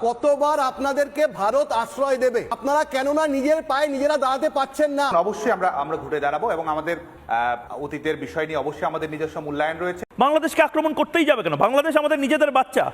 কতবার আপনাদেরকে ভারত আশ্রয় দেবে? আপনারা কেননা নিজের পায়ে নিজেরা দাঁড়াতে পাচ্ছেন না। অবশ্যই আমরা আমরা ঘুরে দাঁড়াবো এবং আমাদের আহ, অতীতের বিষয় নিয়ে অবশ্যই আমাদের নিজস্ব মূল্যায়ন রয়েছে। বাংলাদেশকে আক্রমণ করতেই যাবে কেন? বাংলাদেশ আমাদের নিজেদের বাচ্চা।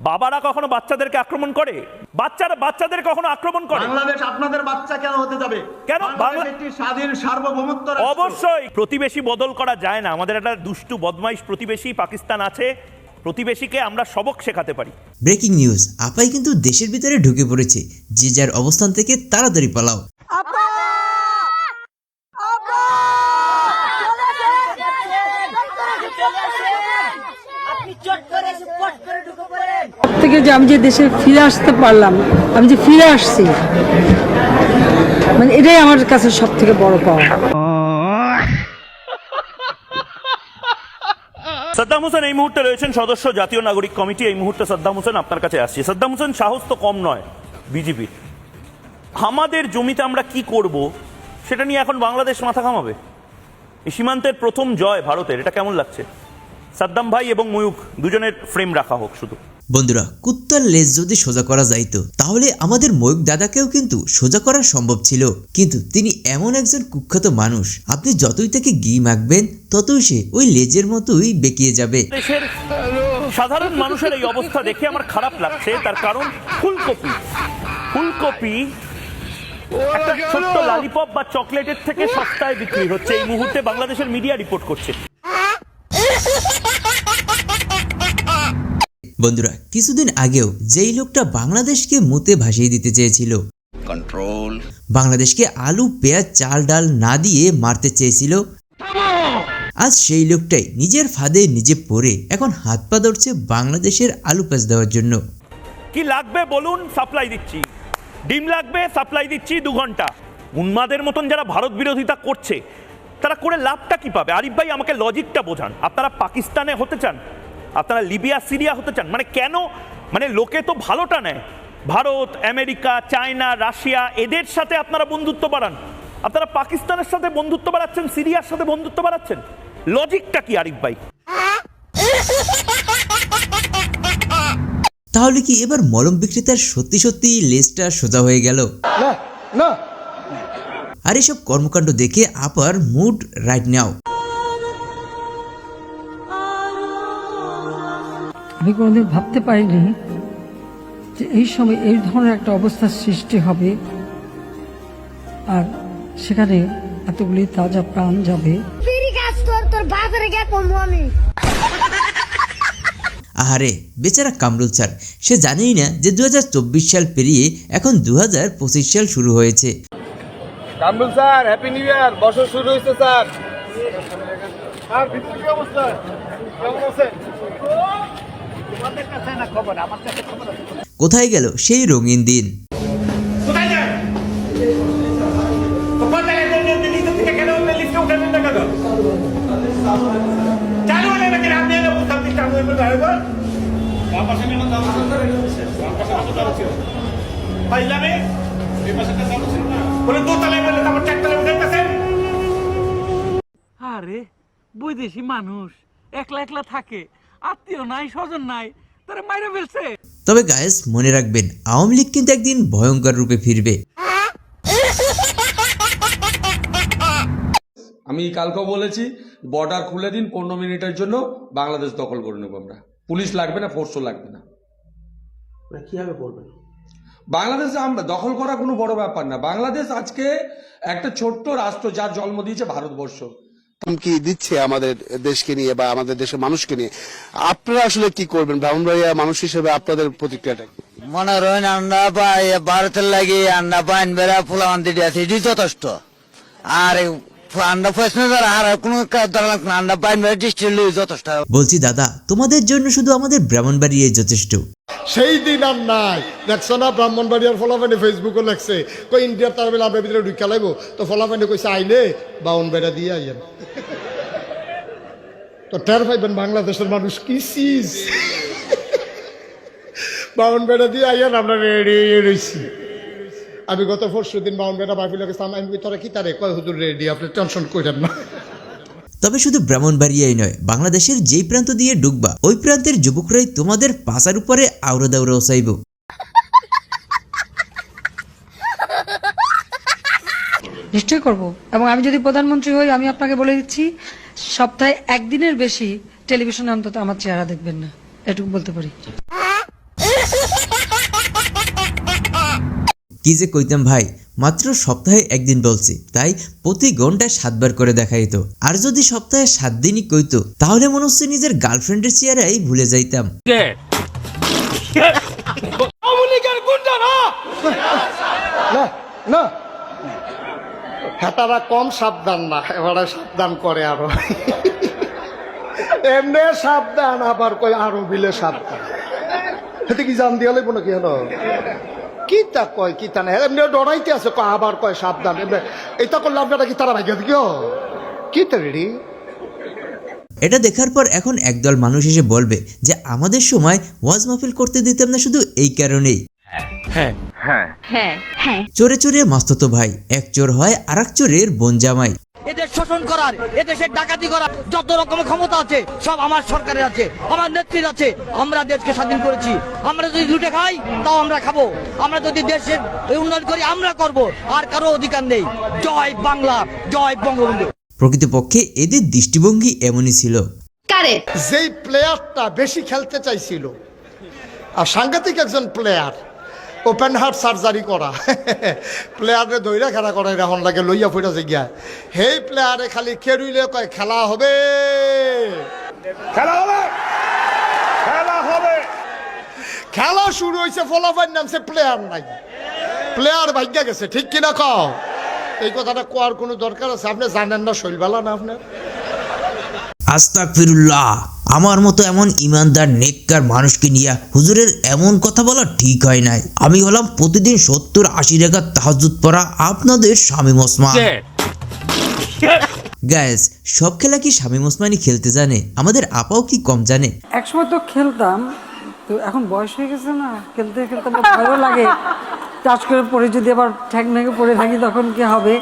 বাবারা কখনো বাচ্চাদেরকে আক্রমণ করে? বাচ্চারা বাচ্চাদের কখনো আক্রমণ করে? বাংলাদেশ আপনাদের বাচ্চা কেন হতে যাবে? কেন? বাংলাদেশ একটি স্বাধীন সার্বভৌমত্ব অবশ্যই। প্রতিবেশী বদল করা যায় না। আমাদের একটা দুষ্টু বদমাইশ প্রতিবেশী পাকিস্তান আছে। প্রতিবেশীকে আমরা সবক শেখাতে পারি। ব্রেকিং নিউজ আপাই কিন্তু দেশের ভিতরে ঢুকে পড়েছে। যে যার অবস্থান থেকে তাড়াতাড়ি পালাও। আপনি চট করে এসে পট করে ঢুকে পড়েন থেকে যে আমি যে দেশে ফিরে আসতে পারলাম আমি যে ফিরে আসছি মানে এটাই আমার কাছে সব থেকে বড় পাওয়া। সাদ্দাম হোসেন এই মুহূর্তে রয়েছেন সদস্য জাতীয় নাগরিক কমিটি। এই মুহূর্তে সাদ্দাম হোসেন আপনার কাছে আসছে। সাদ্দাম হোসেন, সাহস তো কম নয় বিজেপি। আমাদের জমিতে আমরা কি করব সেটা নিয়ে এখন বাংলাদেশ মাথা ঘামাবে। এই সীমান্তের প্রথম জয় ভারতের, এটা কেমন লাগছে? সাদ্দাম ভাই এবং ময়ূক দুজনের ফ্রেম রাখা হোক শুধু। বন্ধুরা, কুত্তার লেজ যদি সোজা করা যাইতো, তাহলে আমাদের ময়ূক দাদাকেও কিন্তু সোজা করা সম্ভব ছিল। কিন্তু তিনি এমন একজন কুখ্যাত মানুষ, আপনি যতই তাকে ঘি মাখবেন, ততই সে ওই লেজের মতোই বেঁকিয়ে যাবে। সাধারণ মানুষের এই অবস্থা দেখে আমার খারাপ লাগছে, তার কারণ ফুলকপি। ফুলকপি একটা ছোট্ট লালিপপ বা চকলেটের থেকে সস্তায় বিক্রি হচ্ছে। এই মুহূর্তে বাংলাদেশের মিডিয়া রিপোর্ট করছে। বন্ধুরা কিছুদিন আগেও যেই লোকটা বাংলাদেশকে মুতে ভাসিয়ে দিতে চেয়েছিল কন্ট্রোল বাংলাদেশকে আলু পেঁয়াজ চাল ডাল না দিয়ে মারতে চেয়েছিল আজ সেই লোকটাই নিজের ফাঁদে নিজে পড়ে এখন হাত পা ধরছে বাংলাদেশের আলু পেঁয়াজ দেওয়ার জন্য। কি লাগবে বলুন? সাপ্লাই দিচ্ছি। ডিম লাগবে? সাপ্লাই দিচ্ছি দু ঘণ্টা। উন্মাদের মতন যারা ভারত বিরোধিতা করছে তারা করে লাভটা কি পাবে? আরিফ ভাই আমাকে লজিকটা বোঝান। আপনারা পাকিস্তানে হতে চান? আপনারা লিবিয়া সিরিয়া হতে চান। মানে কেন? মানে লোকে তো ভালোটা নেয়। ভারত আমেরিকা চায়না রাশিয়া এদের সাথে আপনারা বন্ধুত্ব বাড়ান। আপনারা পাকিস্তানের সাথে বন্ধুত্ব বাড়াচ্ছেন সিরিয়ার সাথে বন্ধুত্ব বাড়াচ্ছেন। লজিকটা কি আরিফ ভাই? তাহলে কি এবার মলম বিক্রেতার সত্যি সত্যি লেজটা সোজা হয়ে গেল? না আর এসব কর্মকাণ্ড দেখে আপার মুড রাইট নাও আমি কোনোদিন ভাবতে পারিনি যে এই সময় এই ধরনের একটা অবস্থার সৃষ্টি হবে। আর সেখানে এতগুলি তাজা প্রাণ যাবে। আহারে বেচারা কামরুল স্যার সে জানেই না যে দু হাজার চব্বিশ সাল পেরিয়ে এখন দু হাজার পঁচিশ সাল শুরু হয়েছে। Kamrul sir happy new year বছর শুরু হয়েছে স্যার। আর ভিতরে কি অবস্থা? কেমন আছেন? তোমাদের কাছে না খবর? আমার কাছে খবর আছে। কোথায় গেল সেই রঙিন দিন? কোথায় যায়? কোন জায়গায় বললেন যে থেকে কেন লিফটে উঠলেন না কেন? চালু হলে নাকি আপনি এলে বুঝতাম চালু হয়ে গেল আরেকবার বাম পাশে দাম করে বাম পাশে দাম ছিল পাইলামে এই পাশে তো ছিল না বলে দোতলায় বলে তারপর চারতলায় উঠে আরে বৈদেশি মানুষ একলা একলা থাকে। আত্মীয় নাই স্বজন নাই তারা মাইরে ফেলছে। তবে গায়েস মনে রাখবেন আওয়ামী লীগ কিন্তু একদিন ভয়ঙ্কর রূপে ফিরবে। আমি কালকেও বলেছি বর্ডার খুলে দিন পনেরো মিনিটের জন্য বাংলাদেশ দখল করে নেব আমরা। পুলিশ লাগবে না ফোর্সও লাগবে না। কীভাবে করবেন? বাংলাদেশ আমরা দখল করা কোনো বড় ব্যাপার না। বাংলাদেশ আজকে একটা ছোট্ট রাষ্ট্র যার জন্ম দিয়েছে ভারতবর্ষ। হুমকি দিচ্ছে আমাদের দেশকে নিয়ে বা আমাদের দেশের মানুষকে নিয়ে। আপনারা আসলে কি করবেন? ব্রাহ্মণবাড়িয়া মানুষ হিসেবে আপনাদের প্রতিক্রিয়াটা মনে রইন আন্ডা পাই ভারতের লাগি আন্ডা পাইন বেড়া ফুলামান দিদি আছে এটি যথেষ্ট। আর বলছি দাদা তোমাদের জন্য শুধু আমাদের ব্রাহ্মণবাড়িয়াই যথেষ্ট। সেই দিন আর নাই। দেখছ না, ব্রাহ্মণবাড়িয়ার ফলাফানি ফেসবুকে লেখছে কই ইন্ডিয়ার তার বেলা আপনার ভিতরে ঢুকা লাগবো। তো ফলাফানি কইছে আইলে বাউন বেড়া দিয়ে আইয়েন। তো টের পাইবেন বাংলাদেশের মানুষ কি চিজ বাউন বেড়া দিয়ে আইয়েন, আমরা রেডি রয়েছি আমি গত পরশু দিন বাউন বেড়া গেছিলাম আমি তোরা কি তারে কয়, হুজুর রেডি, আপনি টেনশন করেন না। তবে শুধু ব্রাহ্মণবাড়িয়াই নয়, বাংলাদেশের যেই প্রান্ত দিয়ে ডুববা ওই প্রান্তের যুবকরাই তোমাদের পাশার উপরে আউরা দাউরা ওসাইব। নিশ্চয় করব। এবং আমি যদি প্রধানমন্ত্রী হই, আমি আপনাকে বলে দিচ্ছি, সপ্তাহে একদিনের বেশি টেলিভিশনে অন্তত আমার চেহারা দেখবেন না। এটুকু বলতে পারি। কি যে কইতাম ভাই মাত্র সপ্তাহে একদিন বলছি তাই প্রতি ঘন্টায় সাতবার করে দেখাইত। আর যদি সপ্তাহে সাত দিনই কইতো তাহলে মনে হচ্ছে নিজের গার্লফ্রেন্ডের চেহারাই ভুলে যাইতাম। না! না হেতারা কম সাবধান না এবারে সাবধান করে আরও। এমনি সাবধান আবার কই আরও বিলে সাবধান। হেতে কি জান দিয়া লাগবো নাকি হলো কি তা কয় কি তা না এমনি ডরাইতে আছে কয় আবার কয় সাবধান। এটা করলে আপনারা কি তারা ভাগ্য দিও কি তা রেডি? এটা দেখার পর এখন একদল মানুষ এসে বলবে যে আমাদের সময় ওয়াজ মাহফিল করতে দিতাম না শুধু এই কারণেই। হ্যাঁ। হ্যাঁ। হ্যাঁ চোরে চোরে মাস্ততো ভাই এক চোর হয় আর এক চোরের বোন জামাই। এদের শোষণ করার এদেশের ডাকাতি করার যত রকম ক্ষমতা আছে সব আমার সরকারের আছে আমার নেত্রীর আছে। আমরা দেশকে স্বাধীন করেছি। আমরা যদি লুটে খাই তাও আমরা খাব। আমরা যদি দেশের উন্নয়ন করি আমরা করব। আর কারও অধিকার নেই। জয় বাংলা জয় বঙ্গবন্ধু। প্রকৃতপক্ষে এদের দৃষ্টিভঙ্গি এমনই ছিল। কারে? যেই প্লেয়ারটা বেশি খেলতে চাইছিল আর সাংঘাতিক একজন প্লেয়ার ওপেন হার্ট সার্জারি করা। প্লেয়ারে দৈরা খেলা করে এখন লাগে লইয়া ফুটা গিয়া সেই প্লেয়ারে খালি খেরুইলে কয় খেলা হবে। খেলা হবে। খেলা হবে। খেলা শুরু হয়েছে ফলাফল নামছে প্লেয়ার নাই। প্লেয়ার ভাগ্যা গেছে ঠিক কিনা কও? এই কথাটা কোয়ার কোনো দরকার আছে? আপনি জানেন না শৈলবেলা না আপনার আস্তাক ফিরুল্লাহ আমার মতো এমন ইমানদার নেককার মানুষকে নিয়ে হুজুরের এমন কথা বলা ঠিক হয় নাই। আমি হলাম প্রতিদিন সত্তর আশি টাকা তাহাজুদ পড়া আপনাদের স্বামী ওসমান গ্যাস সব খেলা কি স্বামী ওসমানই খেলতে জানে? আমাদের আপাও কি কম জানে? একসময় তো খেলতাম তো এখন বয়স হয়ে গেছে না খেলতে খেলতে আমার ভালো লাগে। টাচ করে পড়ে যদি আবার ঠ্যাং ভেঙে পড়ে থাকি তখন কি হবে?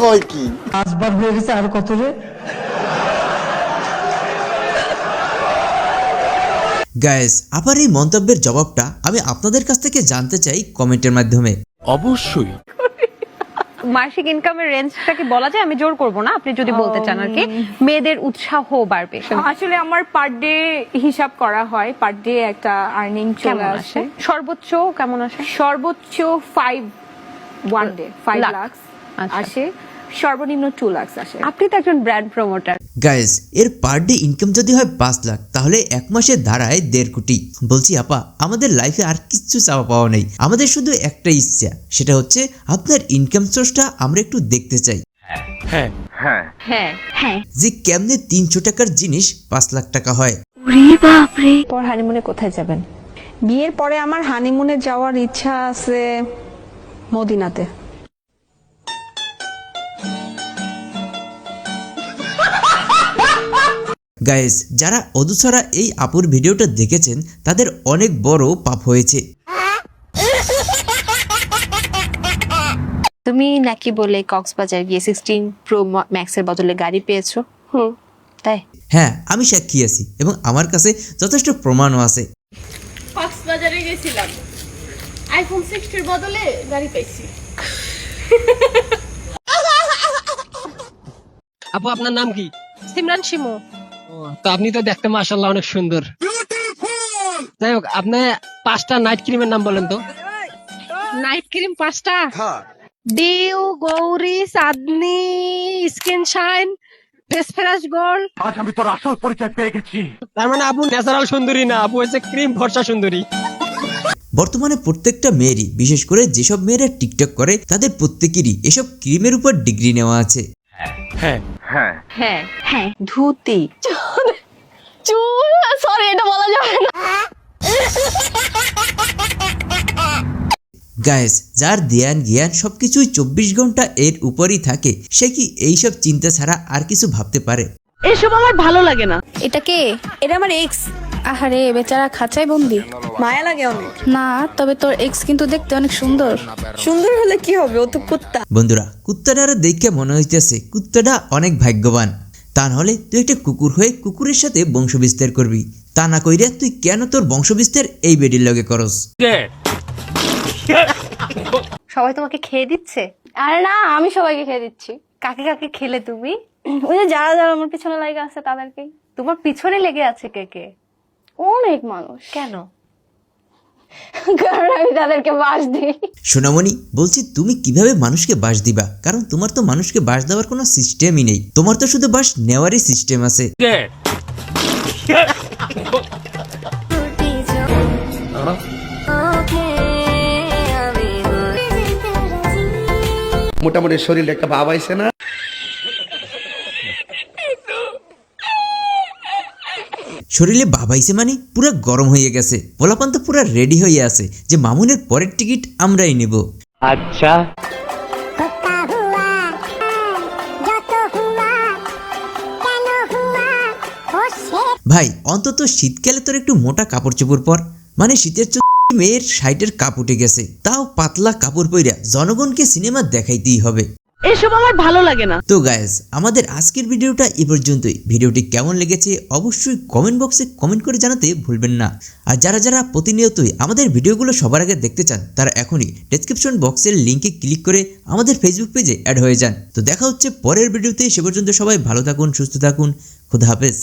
কয় কি? হয়ে গেছে আর কত রে গ্যাস আবার এই মন্তব্যের জবাবটা আমি আপনাদের কাছ থেকে জানতে চাই কমেন্টের মাধ্যমে। অবশ্যই। মাসিক ইনকামের রেঞ্জটা কি বলা যায়? আমি জোর করব না আপনি যদি বলতে চান আর কি। মেয়েদের উৎসাহ বাড়বে। আসলে আমার পার ডে হিসাব করা হয় পার ডে একটা আর্নিং চলে আসে। আসে? সর্বোচ্চ কেমন আসে? সর্বোচ্চ five one day five lakh. আচ্ছা। আসে। সর্বনিম্ন টু লাখ আসে। আপনি তো একজন ব্র্যান্ড প্রমোটার গাইজ এর পার ডে ইনকাম যদি হয় পাঁচ লাখ তাহলে এক মাসে দাঁড়ায় দেড় কোটি। বলছি আপা আমাদের লাইফে আর কিচ্ছু চাওয়া পাওয়া নেই। আমাদের শুধু একটা ইচ্ছা সেটা হচ্ছে আপনার ইনকাম সোর্সটা আমরা একটু দেখতে চাই। হ্যাঁ। হ্যাঁ। হ্যাঁ। যে কেমনে তিনশো টাকার জিনিস পাঁচ লাখ টাকা হয়। পর হানিমুনে কোথায় যাবেন? বিয়ের পরে আমার হানিমুনে যাওয়ার ইচ্ছা আছে মদিনাতে। গাইজ যারা অদুসরা এই আপুর ভিডিওটা দেখেছেন তাদের অনেক বড় পাপ হয়েছে। তুমি নাকি বলে কক্সবাজার গিয়ে সিক্সটিন প্রো ম্যাক্সের বদলে গাড়ি পেয়েছ? হুম। তাই? হ্যাঁ আমি সাক্ষী আছি এবং আমার কাছে যথেষ্ট প্রমাণও আছে। কক্সবাজারে গেছিলাম। আইফোন সিক্সটির বদলে গাড়ি পাইছি। আপু আপনার নাম কি? সিমরান শিমু। তো আপনি তো দেখতে মাশাল্লাহ অনেক সুন্দর। যাই হোক আপনি পাঁচটা নাইট ক্রিমের নাম বলেন তো। নাইট ক্রিম পাঁচটা? ডিউ গৌরি সাদনি skin shine face fresh gold তার মানে আপু ন্যাচারাল সুন্দরী না আপু হচ্ছে ক্রিম ভরসা সুন্দরী। বর্তমানে প্রত্যেকটা মেয়েরই বিশেষ করে যেসব মেয়েরা টিকটক করে তাদের প্রত্যেকেরই এসব ক্রিমের উপর ডিগ্রি নেওয়া আছে। হ্যাঁ। হ্যাঁ। হ্যাঁ। ধুতি। চুল সরি এটা বলা যাবে না। গায়েস যার ধ্যান জ্ঞান সবকিছুই চব্বিশ ঘণ্টা এর উপরই থাকে সে কি এইসব চিন্তা ছাড়া আর কিছু ভাবতে পারে? এসব আমার ভালো লাগে না। এটা কে? এটা আমার এক্স আহারে বেচারা খাঁচাই বন্দি। মায়া লাগে অনেক। না তবে তোর এক্স কিন্তু দেখতে অনেক সুন্দর। সুন্দর হলে কি হবে? ও তো কুত্তা। বন্ধুরা কুত্তাটার দেখে মনে হইতেছে কুত্তাটা অনেক ভাগ্যবান। তা নাহলে তুই একটা কুকুর হয়ে কুকুরের সাথে বংশবিস্তার করবি। তা না কইরা তুই কেন তোর বংশবিস্তার এই বেডির লগে করস? সবাই তোমাকে খেয়ে দিচ্ছে? আরে না আমি সবাইকে খেয়ে দিচ্ছি। কাকে কাকে খেলে তুমি? ওই যে যারা যারা আমার পিছনে লাগে আছে তাদেরকেই। তোমার পিছনে লেগে আছে কে কে? অনেক মানুষ। কেন? কারণ আমি তাদেরকে বাস দিই। সোনামণি বলছি তুমি কীভাবে মানুষকে বাস দিবা? কারণ তোমার তো মানুষকে বাস দেওয়ার কোনো সিস্টেমই নেই। তোমার তো শুধু বাস নেওয়ারই সিস্টেম আছে। মোটামুটি শরীরে একটা ভাব আইছে না? শরীরে বাবাইছে মানে পুরো গরম হয়ে গেছে। পোলাপান তো পুরো রেডি হয়ে আছে যে মামুনের পরের টিকিট আমরাই নেব। আচ্ছা। ভাই অন্তত শীতকালে তোর একটু মোটা কাপড় চোপড় পর। মানে শীতের মেয়ের সাইডের কাপ উঠে গেছে। তাও পাতলা কাপড় পইরা জনগণকে সিনেমা দেখাইতেই হবে। এসব আমার ভালো লাগে না। তো গাইস আমাদের আজকের ভিডিওটা এ পর্যন্তই। ভিডিওটি কেমন লেগেছে অবশ্যই কমেন্ট বক্সে কমেন্ট করে জানাতে ভুলবেন না। আর যারা যারা প্রতিনিয়তই আমাদের ভিডিওগুলো সবার আগে দেখতে চান, তারা এখনই ডেসক্রিপশন বক্সের লিঙ্কে ক্লিক করে আমাদের ফেসবুক পেজে অ্যাড হয়ে যান। তো দেখা হচ্ছে পরের ভিডিওতে, সে পর্যন্ত সবাই ভালো থাকুন, সুস্থ থাকুন। খুদা হাফেজ।